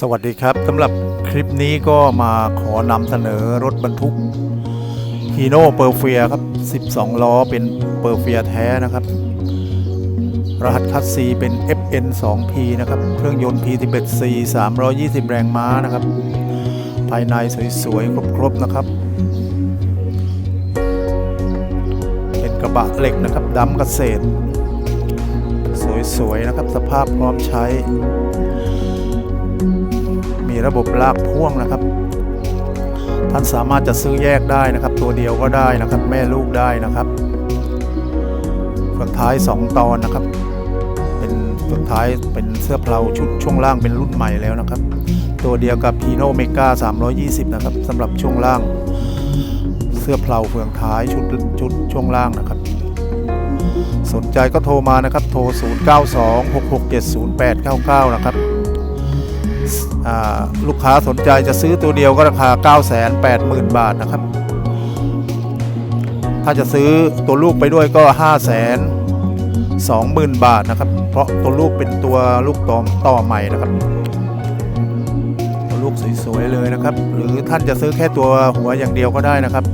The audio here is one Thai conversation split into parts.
สวัสดีครับสำหรับคลิปนี้ก็มาขอนำเสนอรถบรรทุกฮีโน่เปอร์เฟียครับ 12 ล้อเป็นเปอร์เฟียแท้นะครับ รหัสคัสซีเป็น FN 2P นะครับ เครื่องยนต์ P11C 320 แรงม้านะครับ ภายในสวยๆ ครบๆ นะครับ เป็นกระบะเหล็กนะครับดำเกษตรสวยๆ นะครับ สภาพพร้อมใช้ มีระบบลากพ่วงนะครับ ท่านสามารถจะซื้อแยกได้นะครับ ตัวเดียวก็ได้นะครับ แม่ลูกได้นะครับส่วนท้าย 2 ตอนนะครับ เป็นส่วนท้ายเป็นเสื้อเพลาชุดช่วงล่างเป็นรุ่นใหม่แล้วนะครับ ตัวเดียวกับ p ีโนเมกา320 นะครับสำหรับช่วงล่าง เสื้อเพลาเฟืองท้ายชุดชุดช่วงล่างนะครับสนใจก็โทรมานะครับ โทร 0926670899 นะครับ ลูกค้าสนใจจะซื้อตัวเดียวก็ราคา 980,000 บาทนะครับ ถ้าจะซื้อตัวลูกไปด้วยก็520,000 บาทนะครับ เพราะตัวลูกเป็นตัวลูกต่อต่อใหม่นะครับ ตัวลูกสวยๆเลยนะครับ หรือท่านจะซื้อแค่ตัวหัวอย่างเดียวก็ได้นะครับ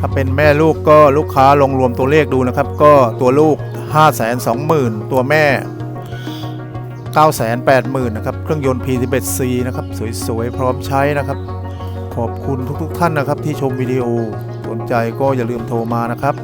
ถ้าเป็นแม่ลูกก็ลูกค้าลงรวมตัวเลขดูนะครับ ก็ตัวลูก 520,000 ตัวแม่ 980,000นะครับ เครื่องยนต์ P11C นะครับ สวยๆ พร้อมใช้นะครับ ขอบคุณทุกๆท่านนะครับที่ชมวิดีโอ สนใจก็อย่าลืมโทรมานะครับ